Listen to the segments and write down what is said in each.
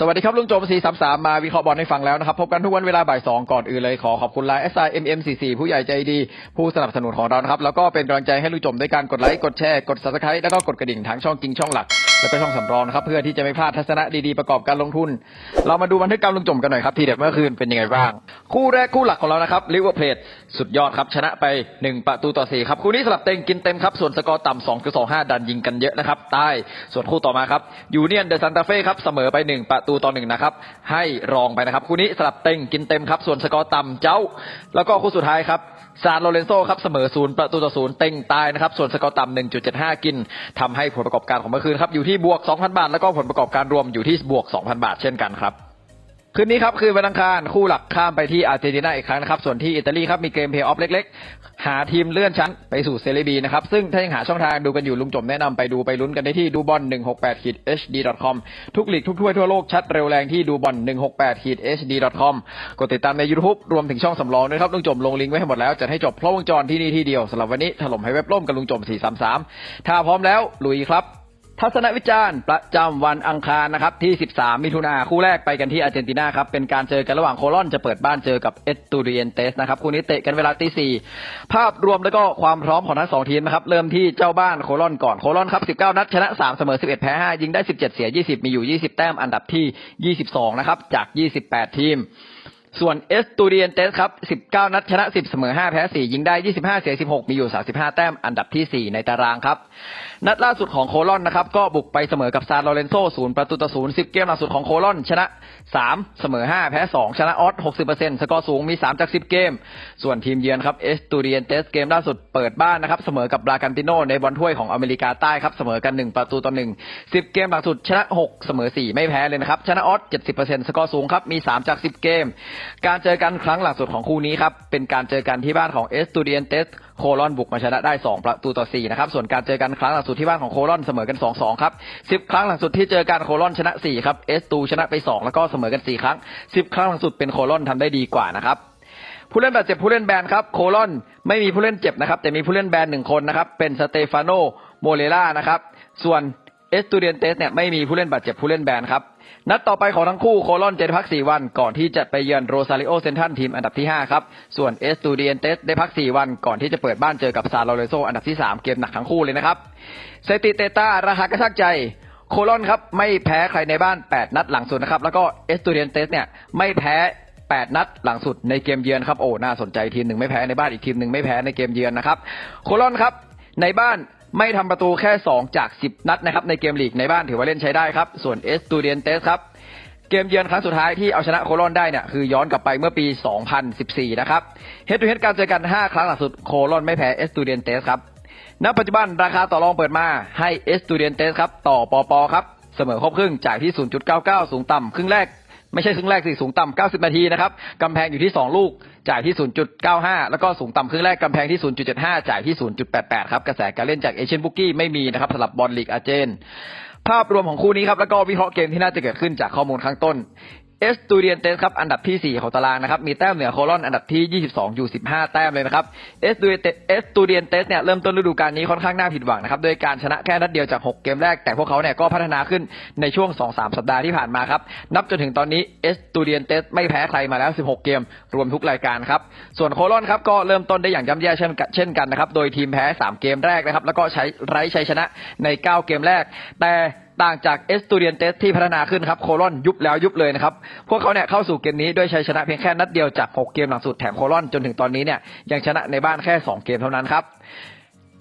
สวัสดีครับลุงโจมสีสามสามมาวิเคราะห์บอลให้ฟังแล้วนะครับ พบกันทุกวันเวลาบ่ายสองก่อนอื่นเลยขอขอบคุณไลน์ s i m m 4 4ผู้ใหญ่ใจดี ผู้สนับสนุนของเรานะครับ แล้วก็เป็นกำลังใจให้ลุงโจมด้วยการกดไลค์กดแชร์กดซับสไครต์แล้วก็กดกระดิ่งทั้งช่องจริงช่องหลัก แล้วก็ช่องสำรองนะครับ เพื่อที่จะไม่พลาดทัศนะดีๆประกอบการลงทุน เรามาดูบันทึกการลงจมกันหน่อยครับทีเด็ดเมื่อคืนเป็นยังไงบ้าง คู่แรกคู่หลักของเรานะครับลิเวอร์เพลทสุดยอดครับชนะไปหนึ่งประตูต่อสี่ครับคู่นี้สลับเต็งกินเต็มครับส่วนสกอร์ต่ำสองคือสองห้าดันยิงกันเยอะนะครับใต้ส่วนคู่ต่อมาครับยูเนียนเดอะซันตาเฟ่ครับเสมอไปหนึ่งประตูต่อหนึ่งนะครับให้รองไปนะครับคู่นี้สลับเต็งกินเต็มครับส่วนสกอร์ต่ำเจ้า แล้วก็คู่สุดท้ายครับซานโลเรนโซครับเสมอศูนย์ประตูต่อศูนย์เต็งตายนะครับส่วนสกอร์ต่ำหนึ่งจุดเจ็ดห้ากินทำให้ผลประกอบการของเมื่อคืนครับอยู่ที่บวกสองพันบาท แล้วก็ผลประกอบการรวมอยู่ที่บวกสองพันบาทเช่นกันครับคืนนี้ครับ คือวันอังคาร คู่หลักข้ามไปที่อาร์เจนตินาอีกครั้งนะครับ ส่วนที่อิตาลีครับ มีเกมเพย์ออฟเล็ก ๆ หาทีมเลื่อนชั้นไปสู่เซเรบีนะครับ ซึ่งถ้ายังหาช่องทางดูกันอยู่ลุงจมแนะนำไปดูไปลุ้นกันได้ที่ดูบอล168 hd com ทุกหลีกทุกถ้วยทั่วโลกชัดเร็วแรงที่ดูบอล168 hd com กดติดตามใน YouTube รวมถึงช่องสำรองด้วยครับลุงจมลงลิงก์ไว้ให้หมดแล้วจะให้จบเพราะวงจรที่นี่ที่เดียวสำหรับวันนี้ถล่มให้เว็บล่มกับลุงจม433ถ้าพร้อมแล้วลุยครับ ทัศนวิจารณ์ประจำวันอังคารนะครับที่ 13 มิถุนาคู่แรกไปกันที่อาร์เจนตินาครับ เป็นการเจอกันระหว่างโคลอนจะเปิดบ้านเจอกับเอสตูดิเอนเตสนะครับ คู่นี้เตะกันเวลาตีสี่ภาพรวมแล้วก็ความพร้อมของทั้งสองทีมนะครับ เริ่มที่เจ้าบ้านโคลอนก่อนโคลอนครับ 19 นัด ชนะ 3 เสมอ 11 แพ้ 5 ยิงได้ 17 เสีย 20 มีอยู่ 20 แต้มอันดับที่ 22 นะครับ จาก 28 ทีม ส่วนเอสตูดิเอนเตสครับ 19 นัดชนะ 10 เสมอ 5 แพ้ 4 ยิงได้ 25 เสีย 16 มีอยู่ 35 แต้ม อันดับที่ 4 ในตารางครับ นัดล่าสุดของโคลอนนะครับ ก็บุกไปเสมอกับซานโลเรนโซศูนย์ประตูต่อศูนย์10 เกมล่าสุดของโคลอน ชนะ 3 เสมอ 5 แพ้ 2 ชนะออส 60%สกอร์สูง มี 3 จาก 10 เกม ส่วนทีมเยือนครับ เอสตูดิเอนเตสเกมล่าสุดเปิดบ้านนะครับ เสมอกับบรากันติโนในบอลถ้วยของอเมริกาใต้ครับ เสมอกัน 1 ประตูต่อ 1 10 เกมหลังสุดชนะ 6 เสมอ 4 ไม่แพ้เลยนะครับ ชนะออส 70%สกอร์สูงครับ มี 3 จาก 10 เกมการเจอกันครั้งหลังสุดของคู่นี้ครับ เป็นการเจอกันที่บ้านของเอสตูเดิเอนเตสโคลอนบุกมาชนะได้ 2 ประตูต่อ 4 นะครับ ส่วนการเจอกันครั้งหลังสุดที่บ้านของโคลอนเสมอกัน 2-2 ครับ 10 ครั้งหลังสุดที่เจอกันโคลอนชนะ 4 ครับ เอสตูชนะไป 2 แล้วก็เสมอกัน 4 ครั้ง 10 ครั้งหลังสุดเป็นโคลอนทำได้ดีกว่านะครับ ผู้เล่นบาดเจ็บผู้เล่นแบนครับ โคลอนไม่มีผู้เล่นเจ็บนะครับ แต่มีผู้เล่นแบนหนึ่งคนนะครับ เป็นสเตฟานโนโมเลล่านะครับ ส่วน เอสตูเดียนเตสเนี่ยไม่มีผู้เล่นบาดเจ็บผู้เล่นแบนครับ นัดต่อไปของทั้งคู่โคลอนจะได้พัก4วัน ก่อนที่จะไปเยือนโรซาริโอเซนทันทีมอันดับที่5ครับ ส่วนเอสตูเดียนเตสได้พัก4วันก่อนที่จะเปิดบ้านเจอกับซาโลเรโซอันดับที่3เกมหนักทั้งคู่เลยนะครับสถิติเตต้าราคากระชากใจโคลอนครับไม่แพ้ใครในบ้าน 8 นัดหลังสุดนะครับ แล้วก็เอสตูเดียนเตสเนี่ยไม่แพ้ 8 นัดหลังสุดในเกมเยือนครับโอ้น่าสนใจทีมหนึ่งไม่แพ้ในบ้านอีกทีมหนึ่งไม่แพ้ในเกมเยือนนะครับโคลอนครับในบ้าน ไม่ทำประตูแค่ 2 จาก 10 นัดนะครับในเกมลีกในบ้านถือว่าเล่นใช้ได้ครับ ส่วนเอสตูเดียนเตสครับ เกมเยือนครั้งสุดท้ายที่เอาชนะโคลอนได้เนี่ยคือย้อนกลับไปเมื่อปี 2014 นะครับเฮดทูเฮดการเจอกัน 5 ครั้งหลังสุดโคลอนไม่แพ้เอสตูเดียนเตสครับณปัจจุบันราคาต่อรองเปิดมาให้เอสตูเดียนเตสครับต่อปอปอครับเสมอครบครึ่งจ่ายที่ 0.99 สูงต่ำครึ่งแรก ไม่ใช่ครึ่งแรกสิสูงต่ำ90นาทีนะครับกำแพงอยู่ที่2ลูกจ่ายที่0.95แล้วก็สูงต่ำครึ่งแรกกำแพงที่0.75จ่ายที่0.88ครับกระแสการเล่นจากเอเชียนบุกกี้ไม่มีนะครับสำหรับบอลลีกอาเจน ภาพรวมของคู่นี้ครับแล้วก็วิเคราะห์เกมที่น่าจะเกิดขึ้นจากข้อมูลข้างต้น เอสตูเดียนเตสครับอันดับที่ 4 ของตารางนะครับมีแต้มเหนือโคลอนอันดับที่ 22 อยู่ 15 แต้มเลยนะครับเอสตูเดียนเอสตูเดียนเตสเนี่ยเริ่มต้นฤดูกาลนี้ค่อนข้างน่าผิดหวังนะครับโดยการชนะแค่นัดเดียวจาก 6 เกมแรก แต่พวกเขาเนี่ยก็พัฒนาขึ้นในช่วง 2-3 สัปดาห์ที่ผ่านมาครับ นับจนถึงตอนนี้เอสตูเดียนเตสไม่แพ้ใครมาแล้ว 16 เกม รวมทุกรายการครับส่วนโคลอนครับก็เริ่มต้นได้อย่างย่ำแย่เช่นกันเช่นกันนะครับโดยทีมแพ้ 3 เกมแรกนะครับแล้วก็ใช้ไร้ชัยชนะใน 9 เกมแรก แต่ ต่างจากเอสตูเดียนเตสที่พัฒนาขึ้นครับโคลอนยุบแล้วยุบเลยนะครับ พวกเขาเนี่ยเข้าสู่เกมนี้ด้วยชัยชนะเพียงแค่นัดเดียวจาก 6 เกมหลังสุดแถมโคลอนจนถึงตอนนี้เนี่ยยังชนะในบ้านแค่ 2 เกมเท่านั้นครับ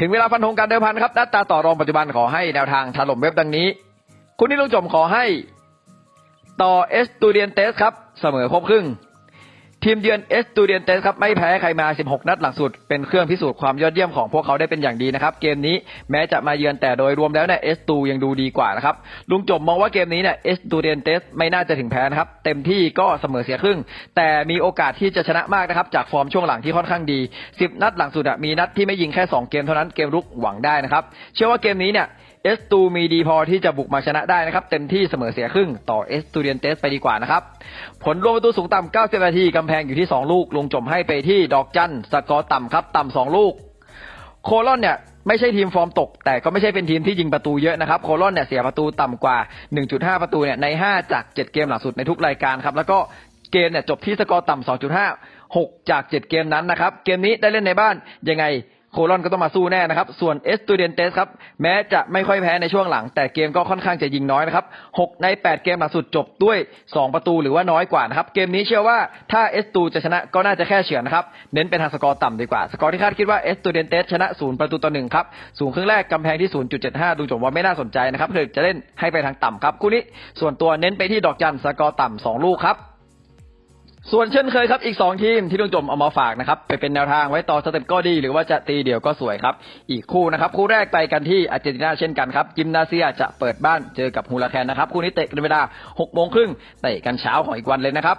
ถึงเวลาฟันธงการเดิมพันครับนัดตาต่อรองปัจจุบันขอให้แนวทางถล่มเว็บดังนี้ คุณนิรุจมขอให้ต่อเอสตูเดียนเตสครับเสมอครบครึ่ง ทีมเยือนเอสตูเดียนเตสครับไม่แพ้ใครมา 16 นัดหลังสุด เป็นเครื่องพิสูจน์ความยอดเยี่ยมของพวกเขาได้เป็นอย่างดีนะครับ เกมนี้แม้จะมาเยือนแต่โดยรวมแล้วเนี่ยเอสตูยังดูดีกว่านะครับ ลุงจบมองว่าเกมนี้เนี่ยเอสตูเดียนเตสไม่น่าจะถึงแพ้นะครับ เต็มที่ก็เสมอเสียครึ่ง แต่มีโอกาสที่จะชนะมากนะครับ จากฟอร์มช่วงหลังที่ค่อนข้างดี 10 นัดหลังสุดอะมีนัดที่ไม่ยิงแค่ 2 เกมเท่านั้นเกมรุกหวังได้นะครับเชื่อว่าเกมนี้เนี่ย เอสตูมีดีพอที่จะบุกมาชนะได้นะครับ เต็มที่เสมอเสียครึ่งต่อเอสตูเดียนเตสไปดีกว่านะครับ ผลรวมประตูสูงต่ำ90 นาทีกำแพงอยู่ที่ 2 ลูก ลงจมให้ไปที่ดอกจันสกอร์ต่ำครับ ต่ำ2ลูก โคลอนเนี่ยไม่ใช่ทีมฟอร์มตก แต่ก็ไม่ใช่เป็นทีมที่ยิงประตูเยอะนะครับโคลอนเนี่ยเสียประตูต่ำกว่า 1.5 ประตูเนี่ยใน 5 จาก 7 เกมหลังสุดในทุกรายการครับแล้วก็เกมเนี่ยจบที่สกอร์ต่ำ2.5 6 จาก 7 เกมนั้นนะครับเกมนี้ได้เล่นในบ้านยังไง โคลอนก็ต้องมาสู้แน่นะครับ ส่วนเอสตูเดนเตสครับ แม้จะไม่ค่อยแพ้ในช่วงหลัง แต่เกมก็ค่อนข้างจะยิงน้อยนะครับ 6 ใน 8 เกมหลังสุดจบด้วย 2 ประตูหรือว่าน้อยกว่านะครับ เกมนี้เชื่อว่าถ้าเอสตูจะชนะก็น่าจะแค่เฉือนนะครับ เน้นเป็นทางสกอร์ต่ำดีกว่า สกอร์ที่คาดคิดว่าเอสตูเดนเตสชนะ 0 ประตูต่อ 1 ครับ สูงครึ่งแรกกำแพงที่ 0.75 ดูจบว่าไม่น่าสนใจนะครับเลยจะเล่นให้ไปทางต่ำครับคู่นี้ส่วนตัวเน้นไปที่ดอกจันสกอร์ต่ำสองลูกครับ ส่วนเช่นเคยครับอีก 2 ทีมที่ลุงจมเอามาฝากนะครับไปเป็นแนวทางไว้ต่อสเต็ปก็ดี หรือว่าจะตีเดี่ยวก็สวยครับ อีกคู่นะครับ คู่แรกไปกันที่อาร์เจนตินาเช่นกันครับจิมนาเซียจะเปิดบ้านเจอกับฮูลาแคนนะครับ คู่นี้เตะกันเวลา6โมงครึ่งเตะกันเช้าของอีกวันเลยนะครับ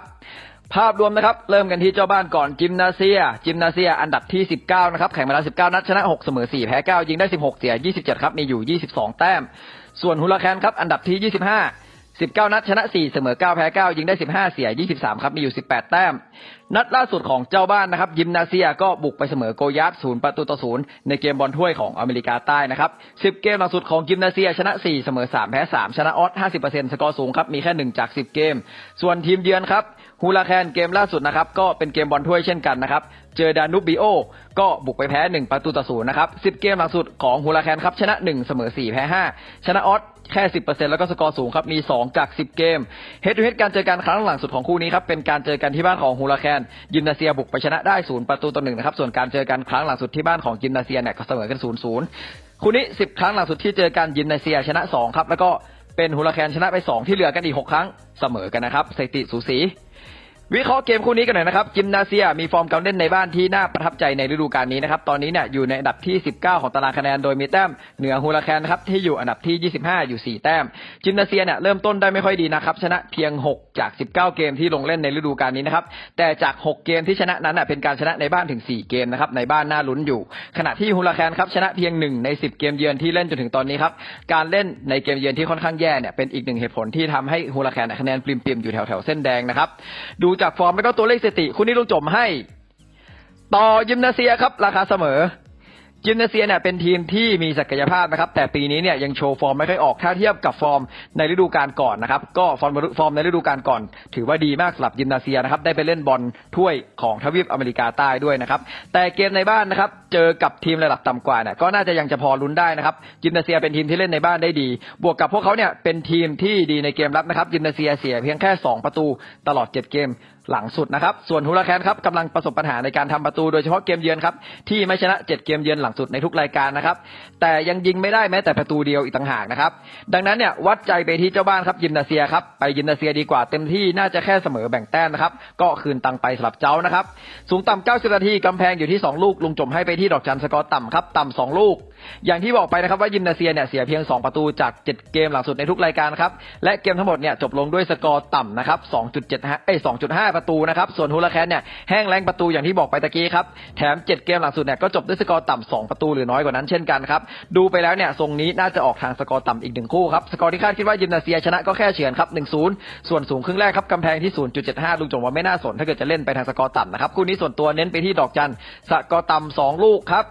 ภาพรวมนะครับ เริ่มกันที่เจ้าบ้านก่อนจิมนาเซีย จิมนาเซีย อันดับที่ 19 นะครับ แข่งมาแล้ว 19 นัดชนะ 6 เสมอ 4 แพ้ 9 ยิงได้ 16 เสีย 27 ครับ มีอยู่ 22 แต้ม ส่วนฮูลาแคนครับ อันดับที่ 25 19นัดชนะ4เสมอ9แพ้9ยิงได้15เสีย23ครับมีอยู่18แต้ม นัดล่าสุดของเจ้าบ้านนะครับยิมนาเซียก็บุกไปเสมอโกยาตศูนย์ประตูต่อศูนย์ในเกมบอลถ้วยของอเมริกาใต้นะครับ10เกมล่าสุดของยิมนาเซีย ชนะ4เสมอ3แพ้3ชนะออส50%สกอร์สูงครับมีแค่1จาก10เกม ส่วนทีมเยือนครับ ฮูลาแคนเกมล่าสุดนะครับก็เป็นเกมบอลถ้วยเช่นกันนะครับ เจอดานุบิโอ ก็บุกไปแพ้ 1 ประตูต่อศูนย์นะครับ 10 เกมหลังสุดของฮูลาแคนครับ ชนะ 1 เสมอ 4 แพ้ 5 ชนะออสแค่ 10%แล้วก็สกอร์สูงครับ มี 2 จาก 10 เกมเฮดทูเฮดการเจอกันครั้งหลังสุดของคู่นี้ครับ เป็นการเจอกันที่บ้านของฮูลาแคนยิมนาเซียบุกไปชนะได้ 0 ประตูต่อหนึ่งนะครับ ส่วนการเจอกันครั้งหลังสุดที่บ้านของยิมนาเซียเนี่ยก็เสมอกัน 0-0 คู่นี้ 10 ครั้งหลังสุดที่เจอกันยิมนาเซียชนะ2ครับแล้วก็เป็นฮูลาแคนชนะไป 2 ที่เหลือกันอีก 6 ครั้งเสมอกันนะครับสถิติสูสี วิเคราะห์เกมคู่นี้กันหน่อยนะครับจิมนาเซียมีฟอร์มการเล่นในบ้านที่น่าประทับใจในฤดูกาลนี้นะครับตอนนี้เนี่ยอยู่ในอันดับที่ 19 ของตารางคะแนนโดยมีแต้มเหนือฮูลาแคนนะครับที่อยู่อันดับที่ 25 อยู่ 4 แต้ม จิมนาเซียเนี่ยเริ่มต้นได้ไม่ค่อยดีนะครับชนะเพียง 6 จาก 19 เกมที่ลงเล่นในฤดูกาลนี้นะครับแต่จาก 6 เกมที่ชนะนั้นเป็นการชนะในบ้านถึง 4 เกมนะครับในบ้านน่าลุ้นอยู่ ขณะที่ฮูลาแคนครับชนะเพียง 1 ใน 10 เกมเยือนที่เล่นจนถึงตอนนี้ครับการเล่นในเกมเยือนที่ค่อนข้างแย่เนี่ยเป็นอีกหนึ่งเหตุผลที่ทำให้ฮูลาแคนคะแนนปริมๆอยู่แถวๆเส้นแดงนะครับดูจากฟอร์มแล้วก็ตัวเลขสถิติ คุณนี่ลุงจมให้ ต่อยิมนาเซียครับ ราคาเสมอ ยิมนาเซียเนี่ยเป็นทีมที่มีศักยภาพนะครับ แต่ปีนี้เนี่ยยังโชว์ฟอร์มไม่ค่อยออกถ้าเทียบกับฟอร์มในฤดูกาลก่อนนะครับ ก็ฟอร์มฟอร์มในฤดูกาลก่อน ถือว่าดีมากสำหรับยิมนาเซียนะครับ ได้ไปเล่นบอลถ้วยของทวีปอเมริกาใต้ด้วยนะครับ แต่เกมในบ้านนะครับ เจอกับทีมระดับต่ำกว่าเนี่ยก็น่าจะยังจะพอลุ้นได้นะครับยิมนาเซียเป็นทีมที่เล่นในบ้านได้ดี บวกกับพวกเขาเนี่ยเป็นทีมที่ดีในเกมรับนะครับยิมนาเซียเสียเพียงแค่ 2 ประตูตลอด 7 เกมหลังสุดนะครับ ส่วนฮูลาแคนครับกำลังประสบปัญหาในการทำประตูโดยเฉพาะเกมเยือนครับ ที่ไม่ชนะ 7 เกมเยือนหลังสุดในทุกรายการนะครับ แต่ยังยิงไม่ได้แม้แต่ประตูเดียวอีกต่างหากนะครับ ดังนั้นเนี่ยวัดใจไปที่เจ้าบ้านครับยิมนาเซียครับ ไปยิมนาเซียดีกว่าเต็มที่น่าจะแค่เสมอแบ่งแต้มนะครับ ก็คืนตังไปสำหรับเจ้านะครับ สูงต่ำ90นาทีกำแพงอยู่ที่ 2 ลูกลุงจมให้ไปที่ดอกจันสกอร์ต่ำครับต่ำสองลูก อย่างที่บอกไปนะครับว่ายิมนาเซียเนี่ยเสียเพียง 2 ประตูจาก 7 เกมหลังสุดในทุกรายการครับ และเกมทั้งหมดเนี่ยจบลงด้วยสกอร์ต่ำนะครับ 2.7 เอ้ย 2.5 ประตูนะครับ ส่วนฮูลาแคนเนี่ยแห้งแรงประตูอย่างที่บอกไปตะกี้ครับ แถม 7 เกมหลังสุดเนี่ยก็จบด้วยสกอร์ต่ำ 2 ประตูหรือน้อยกว่านั้นเช่นกันครับ ดูไปแล้วเนี่ยทรงนี้น่าจะออกทางสกอร์ต่ำอีกหนึ่งคู่ครับ สกอร์ที่คาดคิดว่ายิมนาเซียชนะก็แค่เฉือนครับ 1-0 ส่วนสูงครึ่งแรกครับกำแพงที่ 0.75 ลุงจงว่าไม่น่าสนถ้าเกิดจะเล่นไปทางสกอร์ต่ำนะครับคู่นี้ส่วนตัวเน้นไปที่ดอกจันสกอร์ต่ำสองลูกครับ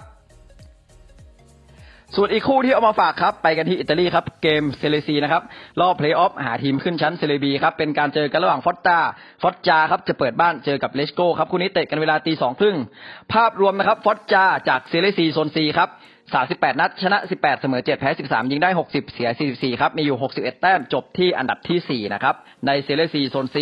ส่วนอีกคู่ที่เอามาฝากครับ ไปกันที่อิตาลีครับ เกมเซเลซีนะครับ รอบเพลย์ออฟหาทีมขึ้นชั้นเซเลบีครับ เป็นการเจอกันระหว่างฟอตตาฟอตจาครับ จะเปิดบ้านเจอกับเลสโกครับ คู่นี้เตะกันเวลาตีสองครึ่ง ภาพรวมนะครับ ฟอตจาจากเซเลซีโซนซีครับ 38นัด ชนะ18เสมอ7แพ้13ยิงได้60เสีย44ครับ มีอยู่61แต้มจบที่อันดับทีสี่4นะครับ ในเซเลซีโซน C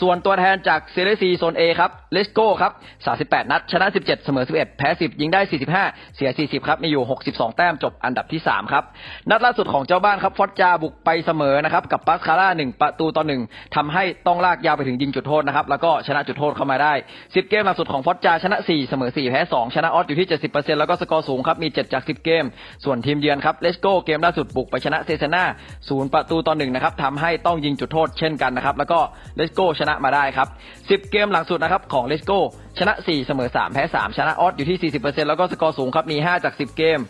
ส่วนตัวแทนจากเซเลซีโซน A ครับเลสโก้ครับ38นัด ชนะ17เสมอ11แพ้10ยิงได้45เสีย40ครับ มีอยู่62แต้มจบอันดับที่3ครับ นัดล่าสุดของเจ้าบ้านครับฟอร์จาบุกไปเสมอนะครับกับปัสคาร่า1ประตูต่อ1ทำให้ต้องลากยาวไปถึงยิงจุดโทษนะครับแล้วก็ชนะจุดโทษเข้ามาได้10เกมล่าสุดของฟอร์จาชนะ4เสมอ4แพ้2ชนะออสอยู่ที่70%แล้วก็สกอร์สูงครับมี7จาก 10 เกม ส่วนทีมเยือนครับเลสโก้เกมล่าสุดบุกไปชนะเซเซนา0ประตูต่อ1นะครับทำให้ต้องยิงจุดโทษเช่นกันนะครับแล้วก็เลสโก้ชนะมาได้ครับ 10 เกมหลังสุดนะครับของเลสโก้ชนะ 4 เสมอ 3 แพ้ 3 ชนะออสอยู่ที่ 40%แล้วก็สกอร์สูงครับมี 5 จาก 10 เกม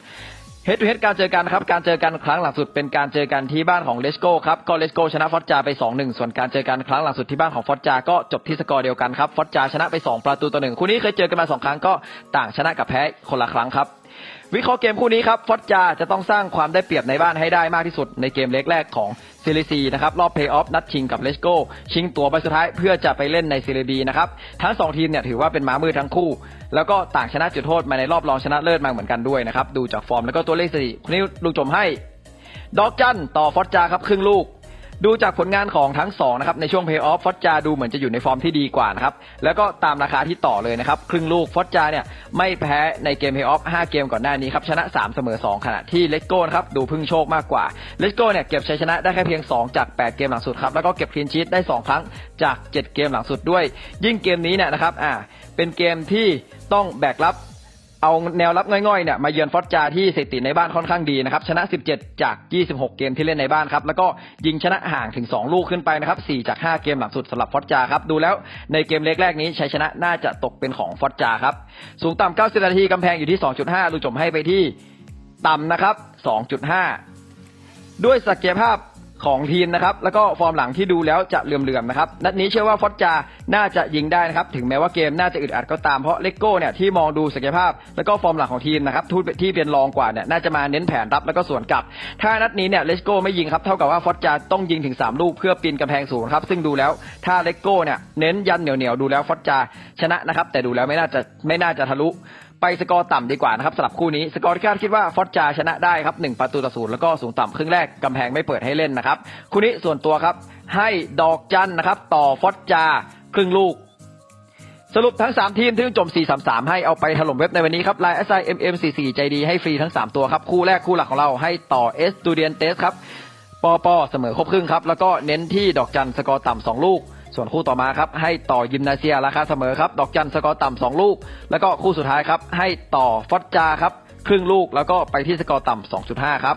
เฮดทูเฮดการเจอกันครับ การเจอกันครั้งหลังสุดเป็นการเจอกันที่บ้านของเลสโก้ครับก็เลสโก้ชนะฟอร์จาไป 2-1 ส่วนการเจอกันครั้งหลังสุดที่บ้านของฟอร์จาก็จบที่สกอร์เดียวกันครับฟอร์จาชนะไป 2 ประตูต่อหนึ่งคู่นี้เคยเจอกันมา 2 ครั้งก็ต่างชนะกับแพ้คนละครั้งครับ วิเคราะห์เกมคู่นี้ครับฟอร์จาจะต้องสร้างความได้เปรียบในบ้านให้ได้มากที่สุดในเกมเล็กแรกของซีรีซีนะครับรอบเพย์ออฟนัดชิงกับเลสโก้ชิงตัวใบสุดท้ายเพื่อจะไปเล่นในซีรีบีนะครับทั้งสองทีมเนี่ยถือว่าเป็นม้ามืดทั้งคู่ แล้วก็ต่างชนะจุดโทษมาในรอบรองชนะเลิศมาเหมือนกันด้วยนะครับดูจากฟอร์มแล้วก็ตัวเลขสถิติคนนี้ลุงจมให้ ดอกจันต่อฟอร์จาครับครึ่งลูก ดูจากผลงานของทั้งสองนะครับในช่วงเพย์ออฟฟอร์จาดูเหมือนจะอยู่ในฟอร์มที่ดีกว่านะครับแล้วก็ตามราคาที่ต่อเลยนะครับครึ่งลูกฟอร์จาเนี่ยไม่แพ้ในเกมเพย์ออฟ5เกมก่อนหน้านี้ครับชนะ 3 เสมอ 2 ขณะที่เลสโก้นะครับดูพึ่งโชคมากกว่าเลสโก้เนี่ยเก็บชัยชนะได้แค่เพียง 2 จาก 8 เกมหลังสุดครับแล้วก็เก็บคลีนชีตได้ 2 ครั้งจาก 7 เกมหลังสุดด้วย ยิ่งเกมนี้เนี่ยนะครับอ่าเป็นเกมที่ต้องแบกรับ เอาแนวรับง่อยๆเนี่ยมาเยือนฟอสจาที่สถิติในบ้านค่อนข้างดีนะครับชนะ 17 จาก 26 เกมที่เล่นในบ้านครับแล้วก็ยิงชนะห่างถึง 2 ลูกขึ้นไปนะครับ4จาก 5 เกมหลังสุดสำหรับฟอสจาครับดูแล้วในเกมเล็กแรกนี้ชัยชนะน่าจะตกเป็นของฟอสจาครับสูงต่ำ90 นาทีกำแพงอยู่ที่ 2.5 ลูกจมให้ไปที่ต่ำนะครับ 2.5 ด้วยศักยภาพ ของทีมนะครับ แล้วก็ฟอร์มหลังที่ดูแล้วจะเหลื่อมๆนะครับ นัดนี้เชื่อว่าฟอสจาน่าจะยิงได้นะครับ ถึงแม้ว่าเกมน่าจะอึดอัดก็ตาม เพราะเลโก้เนี่ยที่มองดูศักยภาพ แล้วก็ฟอร์มหลังของทีมนะครับทุที่เป็นรองกว่าเนี่ยน่าจะมาเน้นแผนรับแล้วก็สวนกลับ ถ้านัดนี้เนี่ยเลโก้ไม่ยิงครับ เท่ากับว่าฟอสจาต้องยิงถึง 3 ลูกเพื่อปีนกำแพงสูงครับ ซึ่งดูแล้วถ้าเลโก้เนี่ยเน้นยันเหนียวๆดูแล้วฟอสจาชนะนะครับ แต่ดูแล้วไม่น่าจะไม่น่าจะทะลุ ไปสกอร์ต่ำดีกว่านะครับสำหรับคู่นี้สกอร์ที่คาดคิดว่าฟอสจาชนะได้ครับหนึ่งประตูต่อศูนย์แล้วก็สูงต่ำครึ่งแรกกำแพงไม่เปิดให้เล่นนะครับคู่นี้ส่วนตัวครับให้ดอกจันนะครับต่อฟอสจาครึ่งลูกสรุปทั้ง 3 ทีมที่จม 433 ให้เอาไปถล่มเว็บในวันนี้ครับ Line s i m m 4 4ใจดีให้ฟรีทั้ง 3 ตัวครับ คู่แรกคู่หลักของเราให้ต่อ S s t u d e n t e s ครับปอปอเสมอครบครึ่งครับ แล้วก็เน้นที่ดอกจันสกอร์ต่ำสองลูก ส่วนคู่ต่อมาครับให้ต่อยิมนาเซียราคาเสมอครับ ดอกจันสกอร์ต่ำสองลูก แล้วก็คู่สุดท้ายครับให้ต่อฟอตจาครับครึ่งลูกแล้วก็ไปที่สกอร์ต่ำ2.5 ครับ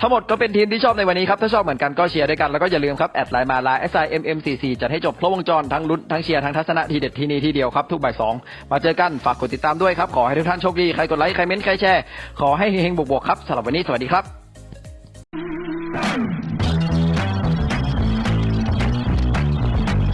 ทั้งหมดก็เป็นทีมที่ชอบในวันนี้ครับ ถ้าชอบเหมือนกันก็เชียร์ด้วยกัน แล้วก็อย่าลืมครับ แอดไลน์มาไลน์ s i m m 4 4จัดให้จบครบวงจรทั้งลุ้นทั้งเชียร์ทั้งทัศนะทีเด็ดที่นี่ที่เดียวครับ ทุกบ่ายสองมาเจอกันฝากกดติดตามด้วยครับ ขอให้ทุกท่านโชคดี ใครกดไลค์ ใครเม้นต์ใครแชร์ ขอให้เฮงๆบวกๆครับสำหรับวันนี้สวัสดีครับ